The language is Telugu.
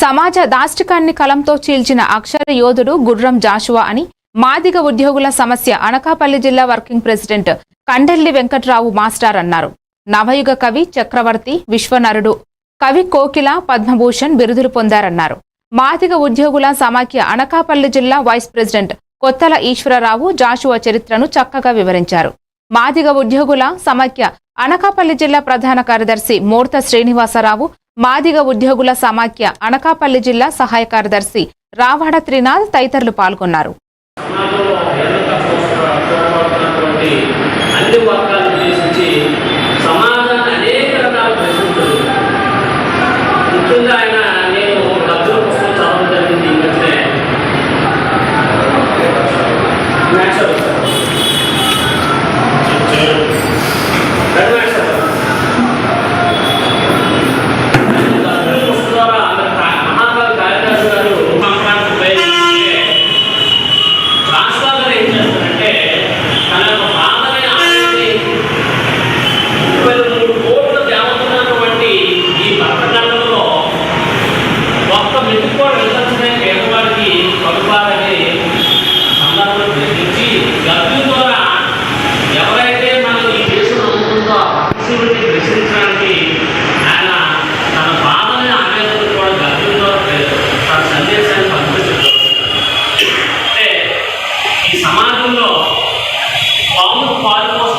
సమాజ దాష్టికాన్ని కలంతో చీల్చిన అక్షర యోధుడు గుర్రం జాషువా అని మాదిగ ఉద్యోగుల సమస్య అనకాపల్లి జిల్లా working president Kandelli Venkatrao master అన్నారు. నవయుగ కవి చక్రవర్తి విశ్వనరుడు కవి కోకిల పద్మభూషణ్ బిరుదులు పొందారన్నారు. మాదిగ ఉద్యోగుల సమాఖ్య అనకాపల్లి జిల్లా వైస్ ప్రెసిడెంట్ కొత్తల ఈశ్వరరావు జాషువా చరిత్రను చక్కగా వివరించారు. మాదిగ ఉద్యోగుల సమాఖ్య అనకాపల్లి జిల్లా ప్రధాన కార్యదర్శి మూర్త శ్రీనివాసరావు మాదిగ ఉద్యోగుల సమాఖ్య అనకాపల్లి జిల్లా సహాయ కార్యదర్శి రావాడ త్రినాథ్ తదితరులు పాల్గొన్నారు. సమాజంలో దర్శించడానికి ఆయన తన బాధని ఆవేదన కూడా గతంలో తన సందేశాన్ని పంపించడం ఈ సమాజంలో పాము పాలు